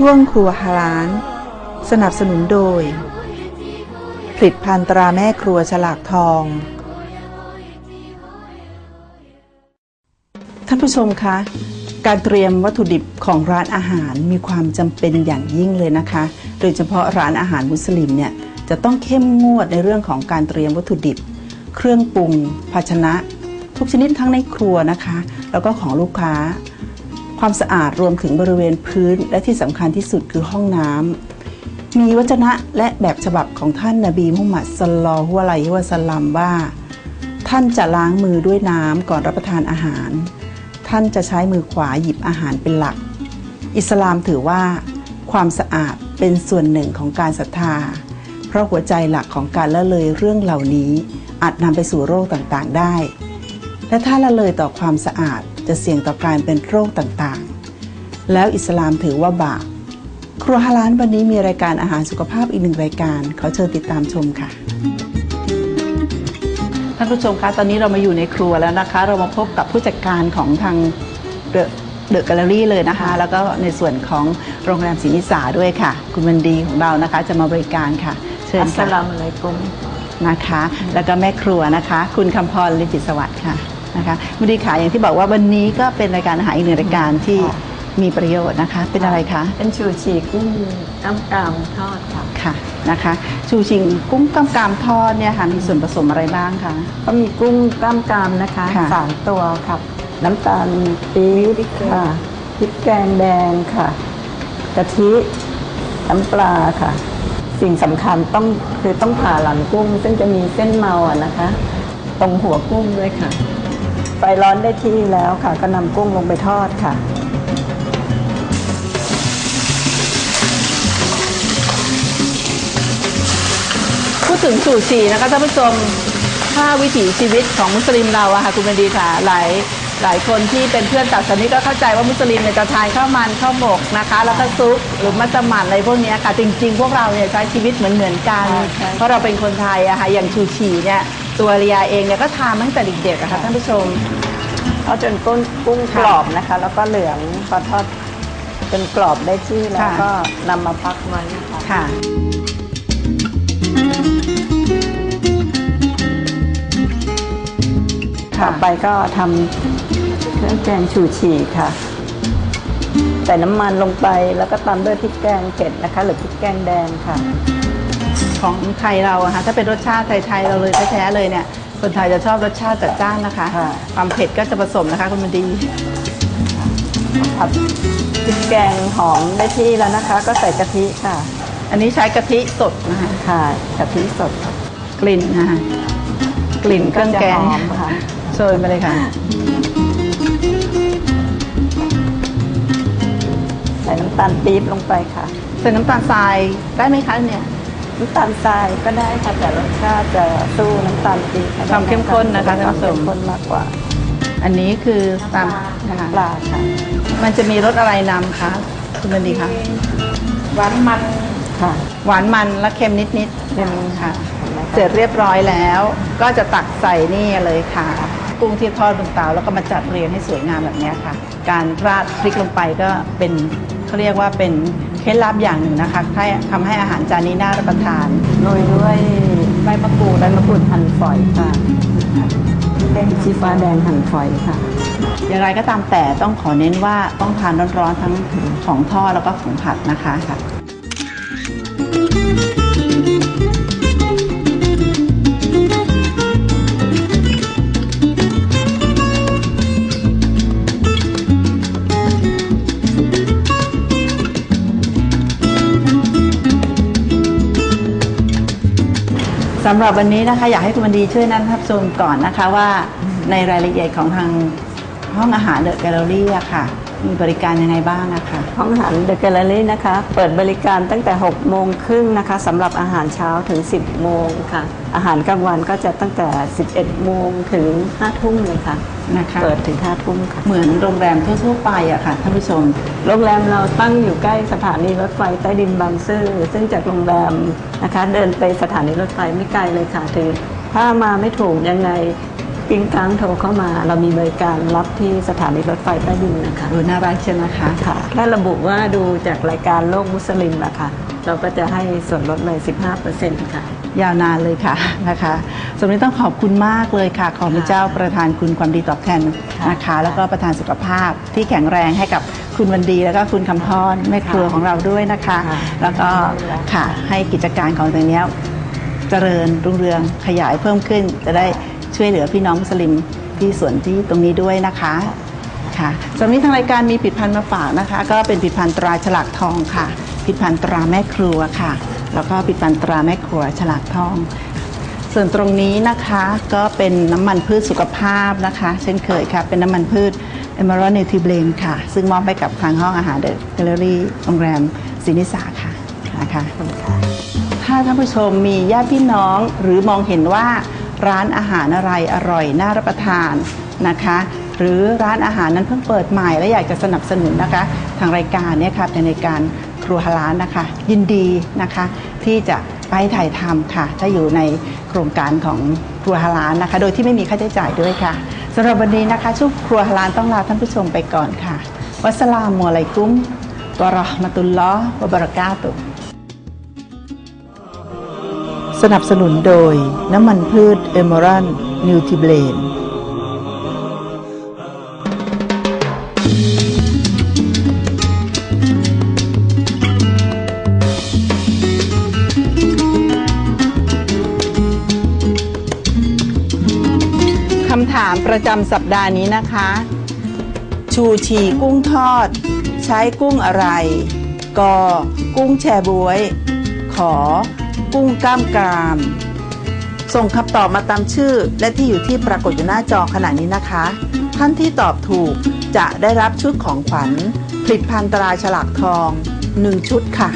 ช่วงครัวฮาลาน สนับสนุนโดย ผลิตภัณฑ์ตราแม่ครัวฉลากทอง ท่านผู้ชมคะ การเตรียมวัตถุดิบของร้านอาหารมีความจำเป็นอย่างยิ่งเลยนะคะ โดยเฉพาะร้านอาหารมุสลิมเนี่ยจะต้องเข้มงวดในเรื่องของการเตรียมวัตถุดิบ เครื่องปรุง ภาชนะ ทุกชนิดทั้งในครัวนะคะ แล้วก็ของลูกค้า ความสะอาดรวมถึงบริเวณพื้นและที่สำคัญที่สุดคือห้องน้ำมีวจนะและแบบฉบับของท่านนาบีมุฮัมมัดสลลัลลอฮุอะลัยฮิวะสัลลัมว่า ท่านจะล้างมือด้วยน้ำก่อนรับประทานอาหาร ท่านจะใช้มือขวาหยิบอาหารเป็นหลัก อิสลามถือว่า ความสะอาดเป็นส่วนหนึ่งของการศรัทธา เพราะหัวใจหลักของการละเลยเรื่องเหล่านี้อาจนำไปสู่โรคต่างๆได้ และถ้าละเลยต่อความสะอาด จะเสี่ยงต่อการเป็นโรคต่างๆ แล้วอิสลามถือว่าบาปครัวฮาลานวันนี้มีรายการอาหารสุขภาพอีกหนึ่งรายการขอเชิญติดตามชมค่ะท่านผู้ชมคะตอนนี้เรามาอยู่ในครัวแล้วนะคะ เรามาพบกับผู้จัดการของทางเดอะเดอะแกลเลอรี่เลยนะคะ แล้วก็ในส่วนของโรงแรมศรีนิสาด้วยค่ะ คุณวันดีของเรานะคะ จะมาบริการค่ะ เชิญอัสสค่ะลามุอะลัยกุมนะคะ แล้วก็แม่ครัวนะคะ คุณคำพรลิจิตสวัสดิ์ค่ะ นะคะวันดีค่ะอย่างที่บอกว่าวันนี้ก็เป็นรายการอาหารอีกหนึ่งรายการที่มีประโยชน์นะคะ เป็นอะไรคะเป็นชูชีกุ้งก้ามกรามทอดค่ะค่ะนะคะชูชิงกุ้งกำกามทอดเนี่ยค่ะมีส่วนผสมอะไรบ้างคะก็มีกุ้งก้ามกรามนะคะค่ะสามตัวครับน้ำตาลปี๊บค่ะพริกแกงแดงค่ะกะทิน้ำปลาค่ะ สิ่งสำคัญต้องคือต้องผ่าหลังกุ้ง ซึ่งจะมีเส้นเมาอะนะคะ ตรงหัวกุ้งด้วยค่ะ ไฟร้อนได้ที่แล้วค่ะ ก็นำกุ้งลงไปทอดค่ะ พูดถึงสูชีนะคะท่านผู้ชมถ้าวิถีชีวิตของมุสลิมเราอะค่ะคุณบันดีค่ะหลายหลายคนที่เป็นเพื่อนต่างศาสนาก็เข้าใจว่ามุสลิมเนี่ยจะทานข้าวมันข้าวหมกนะคะ แล้วก็ซุปหรือมัสมั่นอะไรพวกเนี้ยค่ะจริง ๆ พวกเราเนี่ยใช้ชีวิตเหมือนเหมือนๆกันใช่ใช่เพราะเราเป็นคนไทยอะค่ะอย่างชูชีเนี่ย ตัวเรียเองเนี่ยก็ทานมาตั้งแต่เด็กๆอะค่ะท่านผู้ชม ทอดจนกุ้งกุ้งค่ะกรอบนะคะ แล้วก็เหลืองพอทอดจนกรอบได้ที่แล้วค่ะ ก็นำมาพักไว้ค่ะค่ะ ต่อไปก็ทำเครื่องแกงชูชีค่ะ ใส่น้ำมันลงไปแล้วก็ตามด้วยพริกแกงเผ็ดนะคะ หรือพริกแกงแดงค่ะ ของไทยเราอะค่ะถ้าเป็นรสชาติไทยๆเราเลยแท้ๆเลยเนี่ย คนไทยจะชอบรสชาติจัดจ้านนะคะ ค่ะ ความเผ็ดก็จะผสมนะคะคุณบันดี ผัดพริกแกงหอมได้ที่แล้วนะคะ ก็ใส่กะทิค่ะอันนี้ใช้กะทิสดนะคะค่ะกะทิสดกลิ่นนะคะกลิ่นเครื่องแกงก็จะหอมค่ะ โชยมาเลยค่ะ ใส่น้ำตาลปี๊บลงไปค่ะ ใส่น้ำตาลทรายได้ไหมคะเนี่ย น้ำตาลทรายก็ได้ค่ะแต่รสชาติจะสู้น้ำตาลปี๊บไได้ความเข้มข้นนะคะท่านผู้ชมควเข้มข้นมากกว่าอันนี้คือตามนะคะปลาค่ะมันจะมีรสอะไรนำคะคุณบันดีคะหวานมันค่ะ หวานมันและเค็มนิดๆเค็มค่ะเห็นไหมคะเสร็จเรียบร้อยแล้ว ก็จะตักใส่นี่เลยค่ะ กุ้งที่ทอดบนเตาแล้วก็มาจัดเรียงให้สวยงามแบบเนี้ยค่ะ การราดพริกลงไปก็เป็นเขาเรียกว่าเป็น เคล็ดลับอย่างหนึ่งนะคะให้ทำให้อาหารจานนี้น่ารับประทานโรยด้วยใบมะกรูดใบมะกรูดหั่นฝอยค่ะเป็นชีฟ้าแดงหั่นฝอยค่ะ อย่างไรก็ตามแต่ต้องขอเน้นว่าต้องทานร้อนๆทั้งของทอดแล้วก็ของผัดนะคะค่ะ สำหรับวันนี้นะคะ อยากให้คุณบันดีช่วยนั่นทับชมก่อนนะคะว่าในรายละเอียดของทางห้องอาหารเดอะแกลเลอรี่อะค่ะ มีบริการยังไงบ้างอะค่ะห้องอาหารเดอะแกลเลอรี่นะคะ เปิดบริการตั้งแต่ 6 โมงครึ่งนะคะสำหรับอาหารเช้าถึง 10 โมงค่ะ อาหารกลางวันก็จะตั้งแต่ 11 โมงถึง 5 ทุ่มเลยค่ะ นะคะ เปิดถึง 5 ทุ่มค่ะ เหมือนโรงแรมทั่วๆไปอะค่ะท่านผู้ชม โรงแรมเราตั้งอยู่ใกล้สถานีรถไฟใต้ดินบางซื่อซึ่งจากโรงแรมนะคะ เดินไปสถานีรถไฟไม่ไกลเลยค่ะถึงถ้ามาไม่ถูกยังไง กิ้งกลางโทรเข้ามา เรามีบริการรับที่สถานีรถไฟใต้ดินนะคะโอ้น่ารักเชียวนะคะค่ะถ้าระบุว่าดูจากรายการโลกมุสลิมอะค่ะ เราก็จะให้ส่วนลดเลย 15%ค่ะ ยาวนานเลยค่ะนะคะสำหรับนี้ต้องขอบคุณมากเลยค่ะ ขอพระเจ้าประทานคุณความดีตอบแทนนะคะ แล้วก็ประทานสุขภาพที่แข็งแรงให้กับคุณวันดีแล้วก็คุณคำพรแม่ครัวของเราด้วยนะคะค่ะแล้วก็ค่ะให้กิจการของตรงนี้เจริญรุ่งเรืองขยายเพิ่มขึ้นจะได้ ช่วยเหลือพี่น้องมุสลิมที่ส่วนที่ตรงนี้ด้วยนะคะค่ะสำหรับนี้ทางรายการมีผลิดพันธ์มาฝากนะคะ ก็เป็นผลิดพันธ์ตราฉลากทองค่ะผลิดพันธ์ตราแม่ครัวค่ะ แล้วก็ผลิดพันธ์ตราแม่ครัวฉลากทอง ส่วนตรงนี้นะคะก็เป็นน้ำมันพืชสุขภาพนะคะ เช่นเคยค่ะ เป็นน้ำมันพืช Emerald n u t r i b l a m ค่ะ ซึ่งมอบให้กับทางห้องอาหารเดอะแกลเลอรี่โรงแรมศินิสาค่ะนะคะถ้าท่านผู้ชมมีญาติพี่น้องหรือมองเห็นว่า ร้านอาหารอะไรอร่อยน่ารับประทานนะคะ หรือร้านอาหารนั้นเพิ่งเปิดใหม่และอยากจะสนับสนุนนะคะ ทางรายการเนี่ยค่ะเป็นรายการครัวฮาลานนะคะ ยินดีนะคะ ที่จะไปถ่ายทำค่ะ ถ้าอยู่ในโครงการของครัวฮาลานนะคะ โดยที่ไม่มีค่าใช้จ่ายด้วยค่ะสำหรับวันนี้นะคะช่วงครัวฮาลานต้องลาท่านผู้ชมไปก่อนค่ะ วัสลามุอะลัยกุมวะเราะห์มะตุลลอฮ์วะบะเราะกาตุฮ์ สนับสนุนโดยน้ำมันพืชเอม r รันนิวท b เบลนคำถามประจำสัปดาห์นี้นะคะ ชูชีกุ้งทอด ใช้กุ้งอะไรกอกุ้งแชบวย ขอ กุ้งกล้ามกราม ส่งคำตอบมาตามชื่อ และที่อยู่ที่ปรากฏอยู่หน้าจอขณะนี้นะคะ ท่านที่ตอบถูกจะได้รับชุดของขวัญผลิตภัณฑ์ตราฉลากทอง 1 ชุดค่ะ